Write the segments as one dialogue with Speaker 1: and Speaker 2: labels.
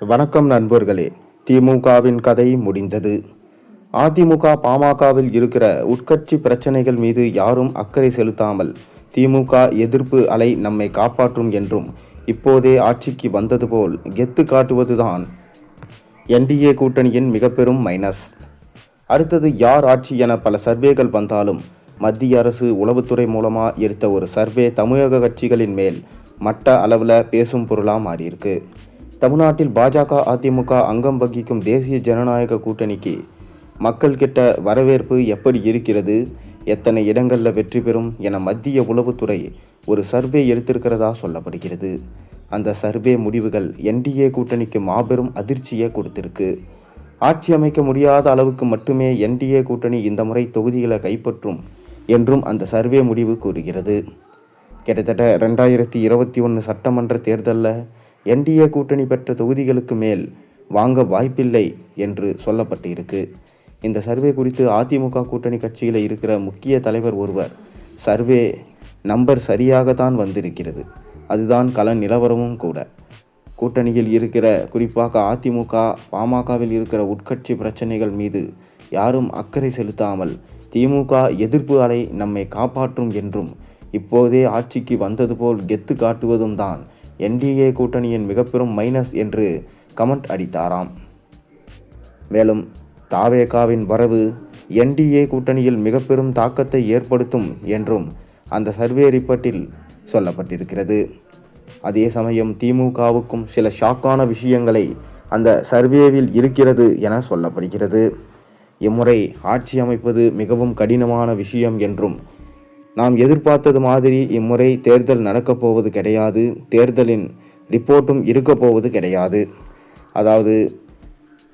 Speaker 1: வணக்கம் நண்பர்களே. திமுகவின் கதை முடிந்தது. அதிமுக பாமகவில் இருக்கிற உட்கட்சி பிரச்சனைகள் மீது யாரும் அக்கறை செலுத்தாமல் திமுக எதிர்ப்பு அலை நம்மை காப்பாற்றும் என்றும் இப்போதே ஆட்சிக்கு வந்தது போல் கெத்து காட்டுவதுதான் என்டிஏ கூட்டணியின் மிகப்பெரும் மைனஸ் அடுத்தது யார் ஆட்சி என பல சர்வேகள் வந்தாலும் மத்திய அரசு உளவுத்துறை மூலமாக எடுத்த ஒரு சர்வே தமிழக கட்சிகளின் மேல் மட்ட அளவில் பேசும் பொருளாக மாறியிருக்கு. தமிழ்நாட்டில் பாஜக அதிமுக அங்கம் வகிக்கும் தேசிய ஜனநாயக கூட்டணிக்கு மக்கள் கிட்ட வரவேற்பு எப்படி இருக்கிறது எத்தனை இடங்களில் வெற்றி பெறும் என மத்திய உளவுத்துறை ஒரு சர்வே எடுத்திருக்கிறதா சொல்லப்படுகிறது. அந்த சர்வே முடிவுகள் என்டிஏ கூட்டணிக்கு மாபெரும் அதிர்ச்சியை கொடுத்திருக்கு. ஆட்சி அமைக்க முடியாத அளவுக்கு மட்டுமே என்டிஏ கூட்டணி இந்த முறை தொகுதிகளை கைப்பற்றும் என்றும் அந்த சர்வே முடிவு கூறுகிறது. கிட்டத்தட்ட ரெண்டாயிரத்தி இருபத்தி ஒன்று சட்டமன்ற தேர்தலில் என்டிஏ கூட்டணி பெற்ற தொகுதிகளுக்கு மேல் வாங்க வாய்ப்பில்லை என்று சொல்லப்பட்டு இருக்கு இந்த சர்வே குறித்து அதிமுக கூட்டணி கட்சியில் இருக்கிற முக்கிய தலைவர் ஒருவர் சர்வே நம்பர் சரியாகத்தான் வந்திருக்கிறது. அதுதான் கள நிலவரமும் கூட. கூட்டணியில் இருக்கிற குறிப்பாக அதிமுக பாமகவில் இருக்கிற உட்கட்சி பிரச்சனைகள் மீது யாரும் அக்கறை செலுத்தாமல் திமுக எதிர்ப்பு அலை நம்மை காப்பாற்றும் என்றும் இப்போதே ஆட்சிக்கு வந்தது போல் கெத்து காட்டுவதும் தான் என்டிஏ கூட்டணியின் மிகப்பெரும் மைனஸ் என்று கமெண்ட் அடித்தாராம். மேலும் தாவேகாவின் வரவு என்டிஏ கூட்டணியில் மிக பெரும் தாக்கத்தை ஏற்படுத்தும் என்றும் அந்த சர்வே ரிப்போர்ட்டில் சொல்லப்பட்டிருக்கிறது. அதே சமயம் திமுகவுக்கும் சில ஷாக்கான விஷயங்களை அந்த சர்வேவில் இருக்கிறது என சொல்லப்படுகிறது. இம்முறை ஆட்சி அமைப்பது மிகவும் கடினமான விஷயம் என்றும் நாம் எதிர்பார்த்தது மாதிரி இம்முறை தேர்தல் நடக்கப் போவது கிடையாது. தேர்தலின் ரிப்போர்ட்டும் இருக்கப்போவது கிடையாது. அதாவது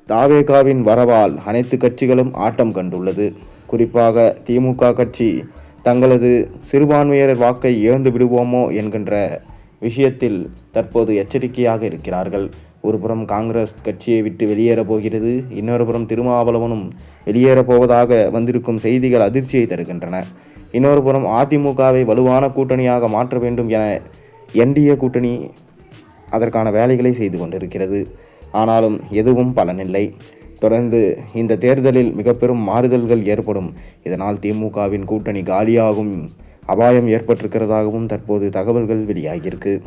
Speaker 1: தாவேகாவின் வரவால் அனைத்து கட்சிகளும் ஆட்டம் கண்டுள்ளது. குறிப்பாக திமுக கட்சி தங்களது சிறுபான்மையினர் வாக்கை இழந்து விடுவோமோ என்கின்ற விஷயத்தில் தற்போது எச்சரிக்கையாக இருக்கிறார்கள். ஒருபுறம் காங்கிரஸ் கட்சியை விட்டு வெளியேறப் போகிறது. இன்னொரு புறம் திருமாவளவனும் வெளியேறப் போவதாக வந்திருக்கும் செய்திகள் அதிர்ச்சியை தருகின்றன. இன்னொரு புறம் அதிமுகவை வலுவான கூட்டணியாக மாற்ற வேண்டும் என என்டிஏ கூட்டணி அதற்கான வேலைகளை செய்து கொண்டிருக்கிறது. ஆனாலும் எதுவும் பலனில்லை. தொடர்ந்து இந்த தேர்தலில் மிக பெரும் மாறுதல்கள் ஏற்படும். இதனால் திமுகவின் கூட்டணி காலியாகும். அபாயம் ஏற்பட்டிருக்கிறதாகவும் தற்போது தகவல்கள் வெளியாகியிருக்கு.